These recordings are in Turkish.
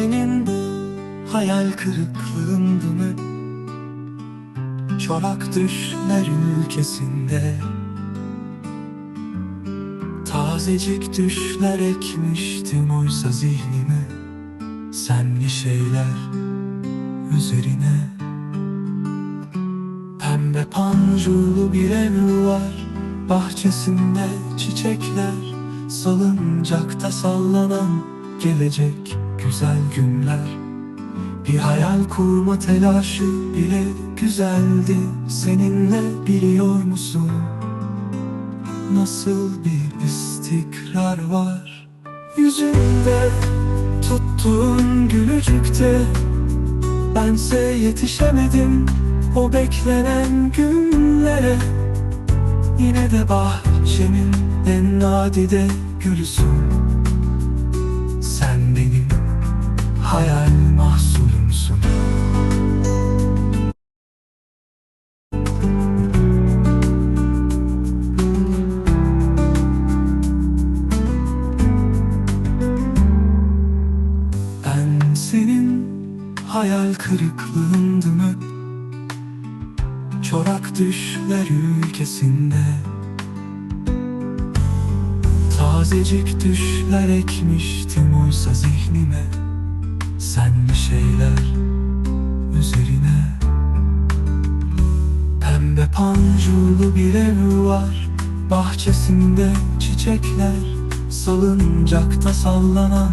senin hayal kırıklığındın hep Çorak düşler ülkesinde Tazecik düşler ekmiştim oysa zihnime Senli şeyler üzerine. Pembe pancurlu bir ev var Bahçesinde çiçekler. Salıncakta sallanan gelecek güzel günler. Bir hayal kurma telaşı bile güzeldi. Seninle biliyor musun? Nasıl bir istikrar var? Yüzünde tuttuğun gülücükte Bense yetişemedim o beklenen günlere. Yine de bahçemin en nadide gülüsün Sen benim hayal mahsulümsün Ben senin hayal kırıklığındım hep Çorak düşler ülkesinde. Tazecik düşler ekmiştim oysa zihnime Senli şeyler üzerine. Pembe pancurlu bir ev var Bahçesinde çiçekler. Salıncakta sallanan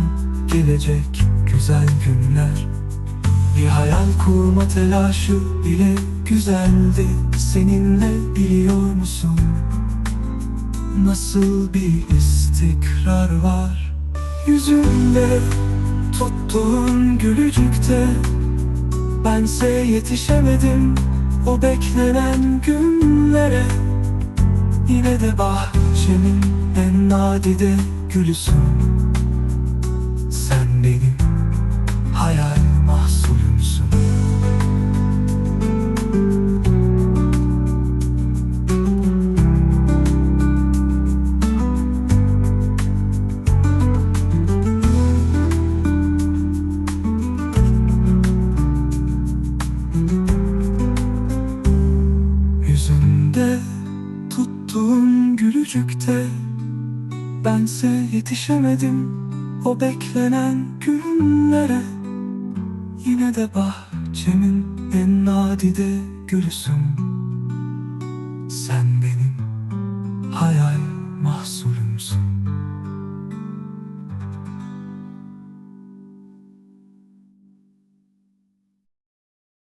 Gelecek güzel günler. Bir hayal kurma telaşı bile güzeldi. Seninle biliyor musun? Nasıl bir istikrar var Yüzünde tuttuğun gülücükte Bense yetişemedim o beklenen günlere. Yine de bahçemin en nadide gülüsün Sen benim hayal gülücükte Bense yetişemedim o beklenen günlere. Yine de bahçemin en nadide gülüsün